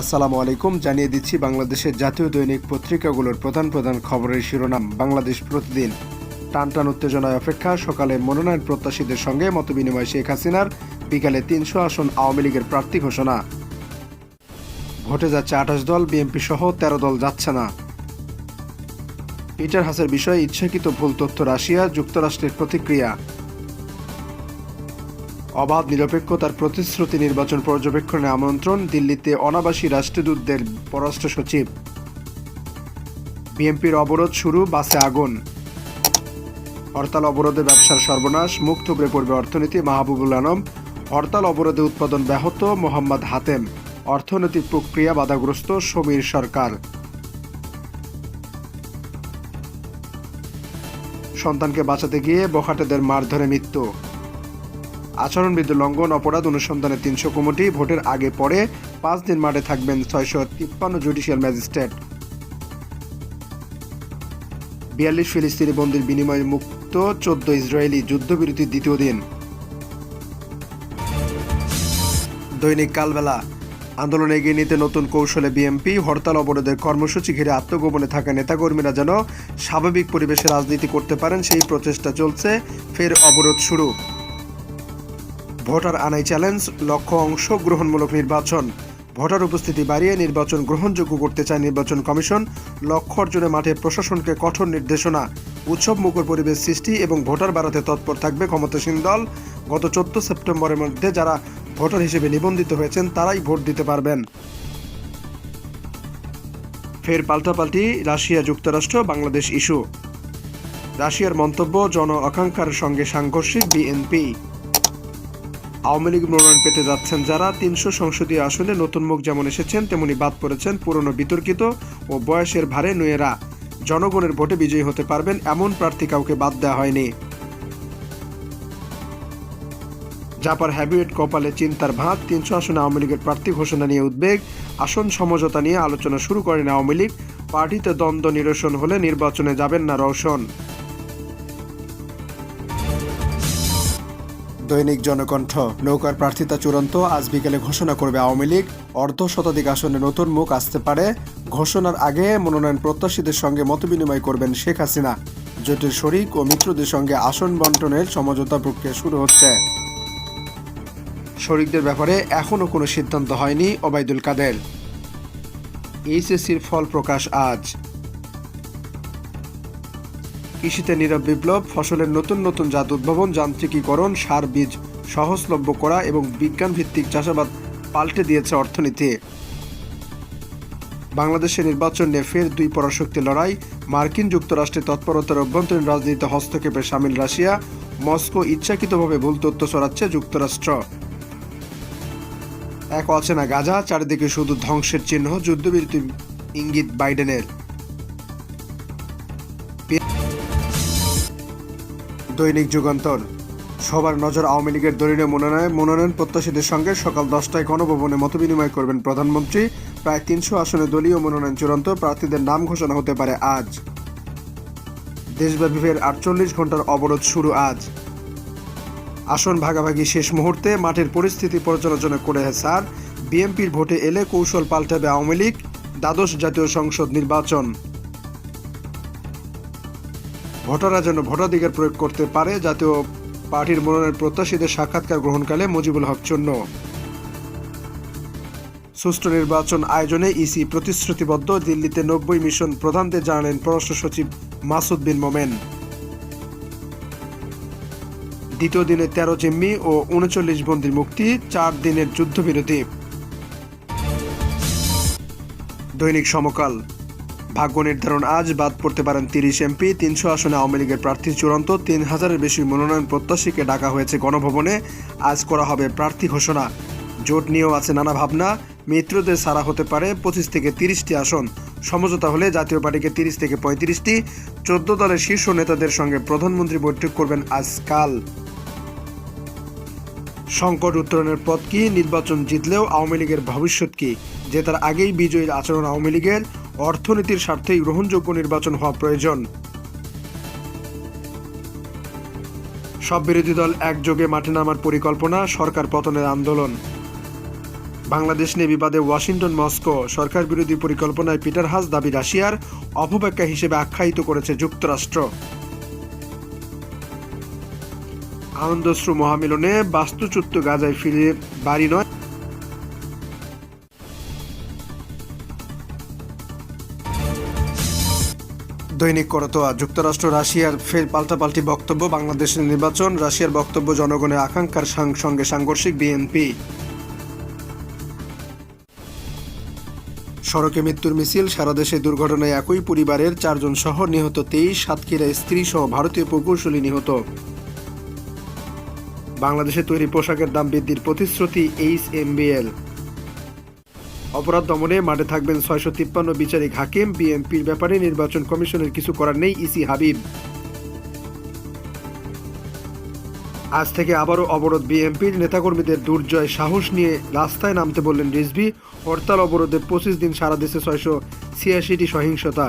আসসালামু আলাইকুম। জানিয়ে দিচ্ছি বাংলাদেশের জাতীয় দৈনিক পত্রিকাগুলোর প্রধান প্রধান খবরের শিরোনাম। বাংলাদেশ প্রতিদিন। টান টান উত্তেজনায় অপেক্ষা। সকালে মনোনয়ন প্রত্যাশীদের সঙ্গে মত মতবিনিময় শেখ হাসিনার। বিকালে তিনশো আসন আওয়ামী লীগের প্রার্থী ঘোষণা। ভোটে যাচ্ছে আঠাশ দল, বিএনপি সহ তেরো দল যাচ্ছে না। পিটার হাসের বিষয়ে ইচ্ছাকৃত ভুল তথ্য রাশিয়া, যুক্তরাষ্ট্রের প্রতিক্রিয়া। অবাধ নিরপেক্ষতার প্রতিশ্রুতি নির্বাচন পর্যবেক্ষণে আমন্ত্রণ দিল্লিতে অনাবাসী রাষ্ট্রদূতদের পররাষ্ট্র সচিব। বিএনপির অবরোধ শুরু, বাসে আগুন। হরতাল অবরোধে ব্যবসার সর্বনাশ, মুখ থুবড়ে পড়বে অর্থনীতি, মাহবুবুল আলম। হরতাল অবরোধে উৎপাদন ব্যাহত, মোহাম্মদ হাতেম। অর্থনৈতিক প্রক্রিয়া বাধাগ্রস্ত, সমীর সরকার। সন্তানকে বাঁচাতে গিয়ে বখাটেদের মারধরে মৃত্যু। আচরণবিধি লঙ্ঘন, অপরাধ অনুসন্ধানে তিনশো কমিটি, ভোটের আগে পরে পাঁচ দিন মাঠে থাকবেন ছয়শো তিপ্পান্ন জুডিশিয়াল ম্যাজিস্ট্রেট। বিয়াল্লিশ ফিলিস্তিনি বন্দির বিনিময়ে মুক্ত চোদ্দ ইসরায়েলি যুদ্ধবিরতির দ্বিতীয় দিন। দৈনিক কালবেলা। আন্দোলন এগিয়ে নিতে নতুন কৌশলে বিএনপি হরতাল অবরোধের কর্মসূচি ঘিরে আত্মগোপনে থাকা নেতাকর্মীরা যেন স্বাভাবিক পরিবেশে রাজনীতি করতে পারেন, সেই প্রচেষ্টা চলছে। ফের অবরোধ শুরু। ভোটার আনাই চ্যালেঞ্জ, লক্ষ্য অংশগ্রহণমূলক নির্বাচন। ভোটার উপস্থিতি বাড়িয়ে নির্বাচন গ্রহণযোগ্য করতে চায় নির্বাচন কমিশন, লক্ষ্য অর্জনে মাঠে প্রশাসনকে কঠোর নির্দেশনা। উৎসব মুখর পরিবেশ সৃষ্টি এবং ভোটার বাড়াতে তৎপর থাকবে ক্ষমতাসীন দল। গত চোদ্দ সেপ্টেম্বরের মধ্যে যারা ভোটার হিসেবে নিবন্ধিত হয়েছেন, তারাই ভোট দিতে পারবেন। ফের পাল্টাপাল্টি, রাশিয়া যুক্তরাষ্ট্র, বাংলাদেশ ইস্যু। রাশিয়ার মন্তব্য, জন আকাঙ্ক্ষার সঙ্গে সাংঘর্ষিক বিএনপি। আওয়ামী লীগ মনোনয়ন পেতে যাচ্ছেন যারা, তিনশো সংসদীয় আসনে নতুন মুখ যেমন এসেছেন, তেমনি বাদ পড়েছেন পুরনো বিতর্কিত ও বয়সের ভারে নুয়েরা। জনগণের ভোটে বিজয়ী হতে পারবেন এমন প্রার্থী কাউকে বাদ দেওয়া হয়নি। জাপার হ্যাবিয়েট কপালে চিন্তার ভাত তিনশো আসনে আওয়ামী লীগের প্রার্থী ঘোষণা নিয়ে উদ্বেগ। আসন সমঝোতা নিয়ে আলোচনা শুরু করেন আওয়ামী লীগ। পার্টিতে দ্বন্দ্ব নিরসন হলে নির্বাচনে যাবেন না রওশন। দৈনিক জনকণ্ঠ। নৌকার প্রার্থিতা চূড়ান্ত, আজ বিকেলে ঘোষণা করবে আওয়ামী লীগ। অর্ধ শতাধিক আসনে নতুন মুখ আসতে পারে। ঘোষণার আগে মনোনয়ন প্রত্যাশীদের সঙ্গে মতবিনিময় করবেন শেখ হাসিনা। জোটের শরিক ও মিত্রদের সঙ্গে আসন বন্টনের সমঝোতা প্রক্রিয়া শুরু হচ্ছে। শরিকদের ব্যাপারে এখনও কোনো সিদ্ধান্ত হয়নি ওবায়দুল কাদের। এইচএসসির ফল প্রকাশ আজ। কৃষিতে নীরব বিপ্লব, ফসলের নতুন নতুন জাত উদ্ভাবন, যান্ত্রিকীকরণ, সার বীজ সহজলভ্য করা এবং বিজ্ঞান ভিত্তিক চাষাবাদ পাল্টে দিয়েছে অর্থনীতি। বাংলাদেশের নির্বাচন নিয়ে ফের দুই পরাশক্তি লড়াই। মার্কিন যুক্তরাষ্ট্রের তৎপরতার অভ্যন্তরীণ রাজনীতিতে হস্তক্ষেপে সামিল রাশিয়া। মস্কো ইচ্ছাকৃতভাবে ভুল তথ্য ছড়াচ্ছে যুক্তরাষ্ট্র। এক অচেনা গাজা, চারিদিকে শুধু ধ্বংসের চিহ্ন, যুদ্ধবিরতি ইঙ্গিত বাইডেনের। দৈনিক যুগান্তর। সবার নজর আওয়ামী লীগের দলীয় মনোনয়ন মনোনয়ন প্রত্যাশীদের সঙ্গে সকাল দশটায় গণভবনে মতবিনিময় করবেন প্রধানমন্ত্রী। প্রায় তিনশো আসনে দলীয় মনোনয়ন চূড়ান্ত, প্রার্থীদের নাম ঘোষণা হতে পারে আজ। দেশব্যাপী ফের আটচল্লিশ ঘণ্টার অবরোধ শুরু আজ। আসন ভাগাভাগি শেষ মুহূর্তে মাঠের পরিস্থিতি পর্যালোচনা করে স্যার। বিএনপির ভোটে এলে কৌশল পাল্টাবে আওয়ামী লীগ। দ্বাদশ জাতীয় সংসদ নির্বাচন। ভোটাররা যেন ভোটাধিকার প্রয়োগ করতে পারে, জাতীয় পার্টির মনোনয়ন প্রত্যাশীদের সাক্ষাৎকার গ্রহণকালে মুজিবুল হক চন্ন সুষ্ঠু নির্বাচন আয়োজনে ইসি প্রতিশ্রুতিবদ্ধ। দিল্লিতে নব্বই মিশন প্রধানদের জানালেন পররাষ্ট্র সচিব মাসুদ বিন মোমেন। দ্বিতীয় দিনে তেরো জিম্মি ও উনচল্লিশ বন্দির মুক্তি, চার দিনের যুদ্ধবিরতি। দৈনিক সমকাল। ভাগ্য নির্ধারণ আজ বাদ পড়তে পারেন তিরিশ এমপি, তিনশো আসনে আওয়ামী লীগের প্রার্থী চূড়ান্ত, তিন হাজারের বেশি মনোনয়ন প্রত্যাশীকে ডাকা হয়েছে গণভবনে। আজ করা হবে প্রার্থী ঘোষণা। জোট নিয়েও আছে নানা ভাবনা। মিত্রদের সারা হতে পারে পঁচিশ থেকে তিরিশটি আসন। সমঝোতা হলে জাতীয় পার্টিকে তিরিশ থেকে পঁয়ত্রিশটি। চোদ্দ দলের শীর্ষ নেতাদের সঙ্গে প্রধানমন্ত্রী বৈঠক করবেন আজকাল সংকট উত্তরণের পথ কি? নির্বাচন জিতলেও আওয়ামী লীগের ভবিষ্যৎ কি? জেতার আগেই বিজয়ীর আচরণ আওয়ামী লীগের। অর্থনীতির স্বার্থেই গ্রহণযোগ্য নির্বাচন হওয়া প্রয়োজন। সব বিরোধী দল একযোগে মাঠে নামার পরিকল্পনা, সরকার পতনের আন্দোলন। বাংলাদেশ নিয়ে বিবাদে ওয়াশিংটন, মস্কো। সরকার বিরোধী পরিকল্পনায় পিটার হাস দাবি রাশিয়ার অপব্যাখ্যা হিসেবে আখ্যায়িত করেছে যুক্তরাষ্ট্র। আনন্দশ্রু মহামিলনে বাস্তুচ্যুত গাজায় ফিরে বাড়ি নয় দৈনিক করতোয়া। যুক্তরাষ্ট্র, রাশিয়ার ফের পাল্টাপাল্টি বক্তব্য বাংলাদেশের নির্বাচন, রাশিয়ার বক্তব্য, জনগণের আকাঙ্ক্ষার সঙ্গে সাংঘর্ষিক বিএনপি। সড়কে মৃত্যুর মিছিল, সারা দেশে দুর্ঘটনায় একই পরিবারের চারজন সহ নিহত তেইশ সাতক্ষীরা স্ত্রী সহ ভারতীয় প্রকৌশলী নিহত। বাংলাদেশে তৈরি পোশাকের দাম বৃদ্ধির প্রতিশ্রুতি এইচ এমবিএল অপরাধ দমনে মাঠে থাকবেন ছয়শো তিপ্পান্ন বিচারিক হাকিম। বিএনপির ব্যাপারে নির্বাচন কমিশনের কিছু করার নেই ইসি হাবিব। আজ থেকে আবারও অবরোধ বিএনপির। নেতাকর্মীদের দুর্জয় সাহস নিয়ে রাস্তায় নামতে বললেন রিজভি। হরতাল অবরোধে পঁচিশ দিন সারা দেশে ছয়শো ছিয়াশিটি সহিংসতা।